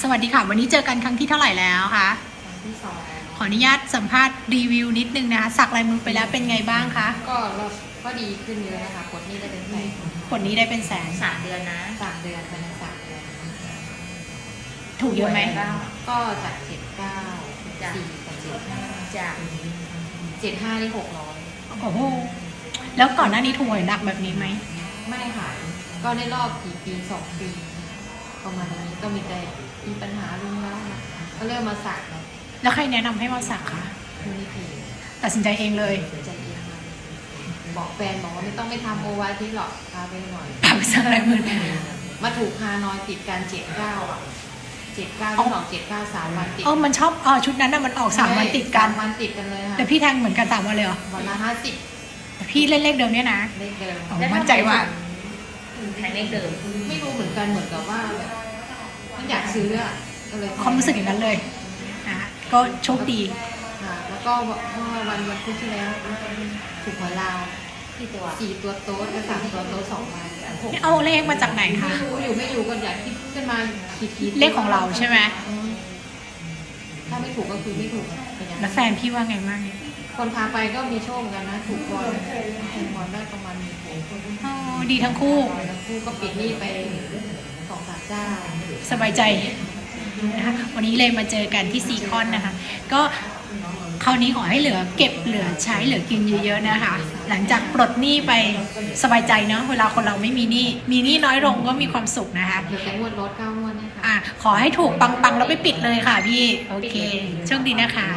สวัสดีค่ะ วันนี้เจอกันครั้งที่เท่าไหร่แล้วคะครั้งที่สองขออนุญาตสัมภาษณ์รีวิวนิดนึงนะคะ สักลายมือไปแล้วเป็นไงบ้างคะก็เราก็ดีขึ้นเยอะนะคะกดนี่ได้เป็นแสนผลนี้ได้เป็นแสนสามเดือนนะสามเดือนภายในสามเดือนถูกเยอะไหมบ้างก็จากเจ็ดเก้าสี่กับเจ็ดห้าจากเจ็ดห้านี่หกร้อยโอ้โหแล้วก่อนหน้านี้ถูกหวยหนักแบบนี้ไหมไม่ค่ะ ก็ในรอบกี่ปีสองปี ประมาณนี้ก็มีแต่มีปัญหาเรื่องแล้วนะก็เริ่มมาสักเนาะแล้วใครแนะนำให้มาสักคะมูลนิธิตัดสินใจเองเลยใจเย็นมาบอกแฟนบอกว่าไม่ต้องไปทำโอวาที่หรอกพาไปหน่อย ทำสักลายมือมาถูกฮานอยติดกันเจ็ดเก้าอะเจ็ดเก้าอ๋อที่สองเจ็ดเก้าสามวันติดเออมันชอบอ๋อชุดนั้นน่ะมันออกสามวันติดกันสามวันติดกันเลยค่ะแต่พี่แทงเหมือนกันสามวันเลยเหรอวันละห้าสิบแต่พี่เล่นเลขเดิมเนี่ยนะ เลขเดิม อ๋อมั่นใจว่า ถึงแทงเลขเดิม ไม่รู้เหมือนกันเหมือนกับว่าแบบมัน อยากซื้ออะก็เลยความรู้สึกอย่างนั้นเลยนะคะก็โชคดี ค่ะแล้วก็เมื่อวันวันพุธที่แล้วถูกหวยลาวที่ตัวสี่ตัวโต๊ดและสามตัวโต๊ดสองใบหกเอาเลขมาจากไหนคะ ไม่รู้อยู่ไม่อยู่ก็อยากคิดขึ้นมาคิดคิดเลขของเราใช่ไหม อืมถ้าไม่ถูกก็คือไม่ถูกเป็นอย่างแล้นั้วนแฟนพี่ว่าไงบ้างเนี่ยคนพาไปก็มีโชคเหมือนกันนะ ถูกบอลถูกบอลได้ประมาณหนึ่งหกอ๋อดีทั้งคู่ทั้งคู่ก็ปิดหนี้ไป สองสามเจ้าสบายใจนะคะวันนี้เลยมาเจอกันที่ซีคอนนะคะ ก็คราวนี้ขอให้เหลือเก็บเหลือใช้เหลือกินเยอะๆนะคะ หลังจากปลดหนี้ไปสบายใจเนาะเวลาคนเราไม่มีหนี้มีหนี้น้อยลงก็มีความสุขนะคะเดี๋ยวจะงวดรถเก้างวดเนี่ยค่ะอะขอให้ถูกปังๆแล้วไปปิดเลยค่ะพี่ โอเคโชคดีนะคะค่ะ